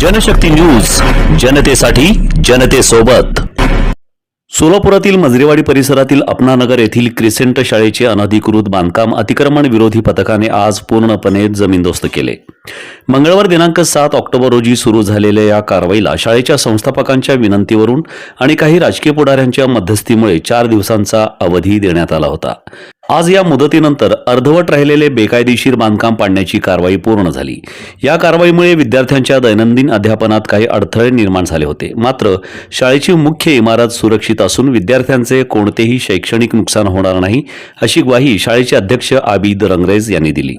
Janshakti news जनतेसाठी जनतेसोबत. सोलापुरातील मजरेवाडी परिसरातील अपनानगर येथील क्रिसेंट शाळेचे अनधिकृत बांधकाम अतिक्रमण विरोधी पथकाने आज पूर्णपणे जमीनदोस्त केले. मंगळवार दिनांक सात ऑक्टोबर रोजी सुरू झालेल्या या कारवाईला शाळेच्या संस्थापकांच्या विनंतीवरून आणि काही राजकीय पुढाऱ्यांच्या मध्यस्थीमुळे चार दिवसांचा अवधी देण्यात आला होता. आज या मुदतीनंतर अर्धवट राहिलेले बेकायदेशीर बांधकाम पाडण्याची कारवाई पूर्ण झाली. या कारवाईमुळे विद्यार्थ्यांच्या दैनंदिन अध्यापनात काही अडथळे निर्माण झाले होते. मात्र शाळेची मुख्य इमारत सुरक्षित असून विद्यार्थ्यांचे कोणतेही शैक्षणिक नुकसान होणार नाही अशी ग्वाही शाळेचे अध्यक्ष आबिद रंगरेज यांनी दिली.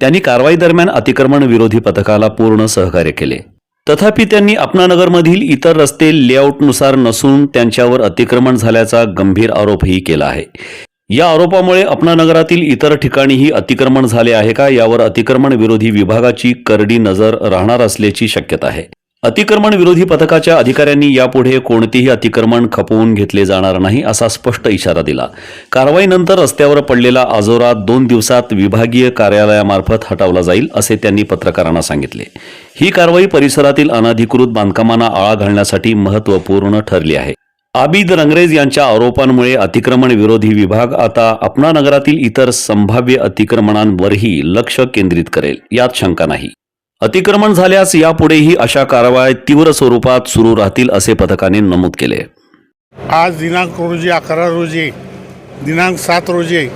त्यांनी कारवाई दरम्यान अतिक्रमण विरोधी पथकाला पूर्ण सहकार्य केले. तथापि त्यांनी अपनानगरमधील इतर रस्ते लेआउटनुसार नसून त्यांच्यावर अतिक्रमण झाल्याचा गंभीर आरोपही केला आहे. या आरोपामुळे अपना नगरातील इतर ठिकाणीही अतिक्रमण झाले आहे का? यावर अतिक्रमण विरोधी विभागाची करडी नजर राहणार असल्याची शक्यता आहे. अतिक्रमण विरोधी पथकाच्या अधिकाऱ्यांनी यापुढे कोणतेही अतिक्रमण खपवून घेतले जाणार नाही असा स्पष्ट इशारा दिला. कारवाईनंतर रस्त्यावर पडलेला आजोरा दोन दिवसात विभागीय कार्यालयामार्फत हटवला जाईल असे त्यांनी पत्रकारांना सांगितले. ही कारवाई परिसरातील अनधिकृत बांधकामांना आळा घालण्यासाठी महत्त्वपूर्ण ठरली आहे. आबिद रंगरेज यांच्या आरोपांमुळे अतिक्रमण विरोधी विभाग आता अपना नगरातील इतर संभाव्य अतिक्रमणांवरही लक्ष केंद्रित करेल. यात शंका नाही. अतिक्रमण झाल्यास यापुढेही अशा कारवाया तीव्र स्वरूपात सुरू राहतील असे पथकाने नमूद केले. आज दिनांक रोजी अकरा रोजी दिनांक सात रोजी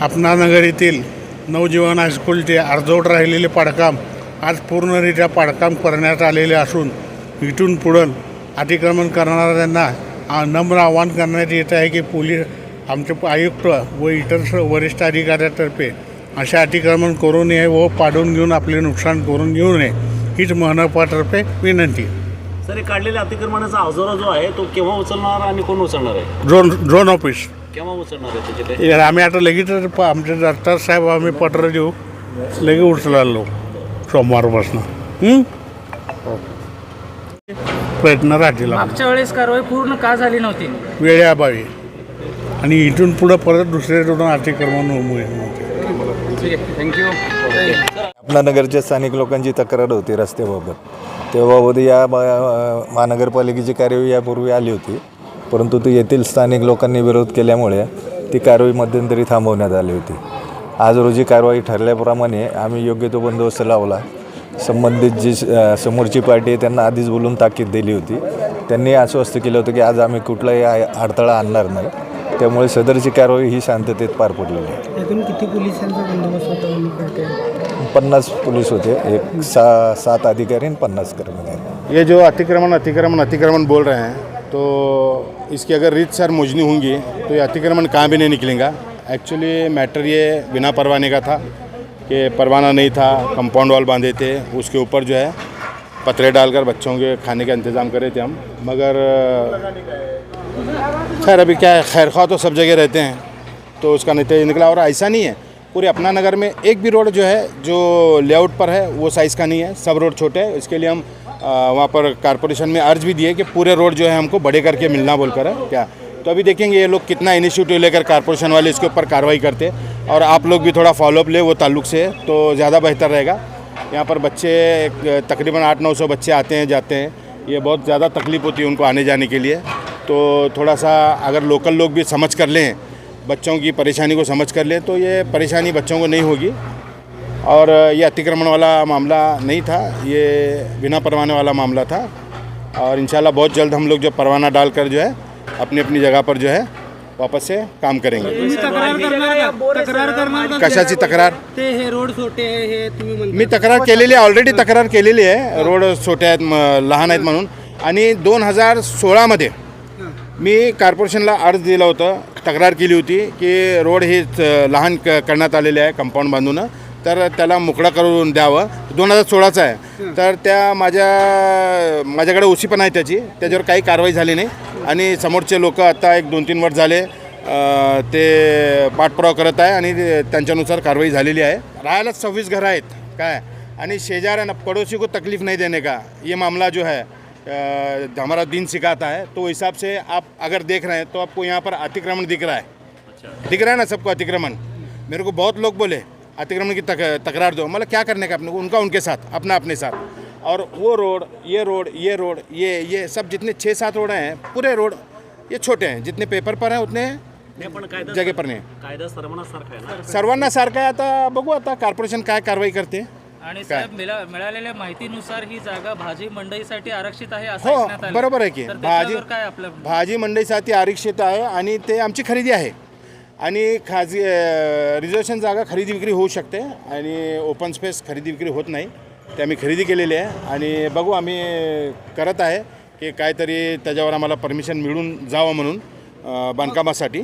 अपनानगर येथील नवजीवन हायस्कूलचे अर्धवट राहिलेले पाडकाम आज पूर्णरित्या पाडकाम करण्यात आलेले असून इथून पुढं अतिक्रमण करणाऱ्यांना नम्र आवाहन करण्यात येत आहे की पोलीस आमचे आयुक्त व इतर स- वरिष्ठ अधिकाऱ्यातर्फे असे अतिक्रमण करू नये व पाडून घेऊन आपले नुकसान करून घेऊ नये हीच मनपातर्फे विनंती. सर हे काढलेल्या अतिक्रमणाचा आजोरा जो आहे तो केव्हा उचलणार आणि कोण उचलणार आहे? Drone drone office. केव्हा उचलणार आहे त्याचे ते हे आम्ही आता लगेच प- आमचे दत्तार साहेब आम्ही पत्र देऊ लगेच उचलालो सोमवारपासून. हं? प्रयत्न राहतील. मागच्या वेळेस कारवाई पूर्ण का झाली नव्हती? वेळेअभावी. आणि इथून पुढं परत दुसरे दोन अतिक्रमण होऊ नये. आहे. थँक्यू अपनानगरच्या स्थानिक लोकांची तक्रार होती रस्त्याबाबत. तेव्हा या ब- महानगरपालिकेची कार्यवाही यापूर्वी आली होती. परंतु ती येथील स्थानिक लोकांनी विरोध केल्यामुळे ती कारवाई मध्यंतरी थांबवण्यात आली होती. आज रोजी कारवाई ठरल्याप्रमाणे आम्ही योग्य तो बंदोबस्त लावला. संबंधित जी समोरची पार्टी आहे त्यांना आधीच बोलून ताकीद दिली होती. त्यांनी आश्वस्त केलं होतं की आज आम्ही कुठलाही अडथळा आणणार नाही. त्यामुळे सदरची कारवाई ही शांततेत पार पडलेली आहे. एकूण किती पोलिसांचा बंदोबस्त होता पन्नास पोलीस होते. एक सा सात अधिकारी आणि पन्नास कर्मचारी. ये जो अतिक्रमण अतिक्रमण अतिक्रमण बोल रहे हैं तो इसकी अगर रीत सर मुजनी होंगी तो ये अतिक्रमण कहाँ भी नहीं निकलेगा। एक्चुअली मैटर ये बिना परवाने का था। कि परवाना नहीं था कंपाउंड वॉल बांधे थे, उसके ऊपर जो है पतरे डालकर बच्चों के खाने का इंतज़ाम करे थे हम। मगर खैर अभी क्या है, खैर खा तो सब जगह रहते हैं तो उसका नतीजा निकला और ऐसा नहीं है, पूरे अपना नगर में एक भी रोड जो है, जो लेआउट पर है, वो साइज़ का नहीं है, सब रोड छोटे हैं, इसके लिए हम वहाँ पर कारपोरेशन में अर्ज़ भी दिए कि पूरे रोड जो है हमको बड़े करके मिलना बोलकर है, क्या? तो अभी देखेंगे ये लोग कितना इनिशिएटिव लेकर कारपोरेशन वाले इसके ऊपर कार्रवाई करते और आप लोग भी थोड़ा फॉलोअप ले वो ताल्लुक से तो ज़्यादा बेहतर रहेगा। यहाँ पर बच्चे, तकरीबन आठ नौ सौ बच्चे आते हैं, जाते हैं। ये बहुत ज़्यादा तकलीफ़ होती है उनको आने जाने के लिए। तो थोड़ा सा अगर लोकल लोग भी समझ कर लें, बच्चों की परेशानी को समझ कर लें तो ये परेशानी बच्चों को नहीं होगी। और ये अतिक्रमण वाला मामला नहीं था, ये बिना परवाने वाला मामला था। और इंशाल्लाह बहुत जल्द हम लोग जो परवाना डालकर जो है अपनी अपनी जगह पर जो है वापस से काम करेंगे। तक्रार करणार? कशाची तक्रार? ते हे रोड छोटे आहे हे तुम्ही म्हणता मी तक्रार केलेली आहे ऑलरेडी तक्रार केलेली आहे रोड छोटे आहेत म- लहान आहेत म्हणून. आणि दोन हजार सोळामध्ये मी कॉर्पोरेशनला अर्ज दिला होतं तक्रार केली होती की रोड हे च- लहान क करण्यात आलेले आहे कंपाऊंड बांधून. तर त्याला मोकळा करून द्यावं. दोन हजार सोळाचं आहे. तर त्या माझ्या माझ्याकडे ओसी पण आहे त्याची त्याच्यावर काही कारवाई झाली नाही. आणि समोरचे लोक आता एक दोन तीन वर्ष झाले ते पाठपुरावा करत आहे आणि त्यांच्यानुसार कारवाई झालेली आहे. राहायला सव्वीस घरं आहेत काय? आणि शेजाऱ्यांना पड़ोसी को तकलीफ नहीं देने का? ये मामला जो है हमारा दिन सिखाता है तो हिसाब से आप अगर देख रहे हैं तो आपको यहाँ पर अतिक्रमण दिख रहा है। दिख रहा है ना सबको अतिक्रमण? मेरे को बहुत लोग बोले अतिक्रमण की तक, तकरार दो। मतलब क्या करने का अपने को? उनका उनके साथ अपना अपने साथ। और वो रोड ये रोड ये रोड ये ये सब जितने छः सात रोड हैं पूरे रोड ये छोटे हैं। जितने पेपर पर हैं उतने नाही पण कायदा जागे पर नाही। कायदा सर्वांना सारखा आहे ना? सर्वांना सारखं आहे आता बघू आता कॉर्पोरेशन काय कारवाई करते. आणि साहेब मिळा- मिळालेल्या माहितीनुसार ही जागा भाजी मंडईसाठी आरक्षित आहे असं हो ऐकण्यात आलं. बरोबर आहे की. तर भाजी काय आपलं भाजी मंडईसाठी आरक्षित आहे आणि ते आमची खरेदी आहे. आणि खाजगी रिझर्वेशन जागा खरेदी विक्री होऊ शकते आणि ओपन स्पेस खरेदी विक्री होत नाही. ते आम्ही खरेदी केलेली आहे आणि बघू आम्ही करत आहे की काहीतरी त्याच्यावर आम्हाला परमिशन मिळून जावं म्हणून अं, बांधकामासाठी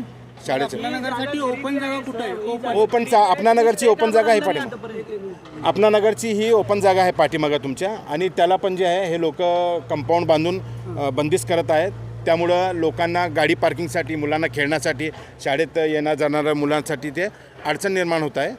शाळेचं. नगरसाठी ओपन जागा कुठं आहे? ओपन ओपन चा आपणा नगरची ओपन जागा आहे पाठीमाग. आपणा नगरची ही ओपन जागा आहे पाठीमागं तुमच्या आणि त्याला पण जे आहे हे लोक कंपाऊंड बांधून अ, बंदिस्त करत आहेत. त्यामुळं लोकांना गाडी पार्किंगसाठी मुलांना खेळण्यासाठी शाळेत येणार जाणाऱ्या मुलांसाठी ते अडचण निर्माण होत आहे.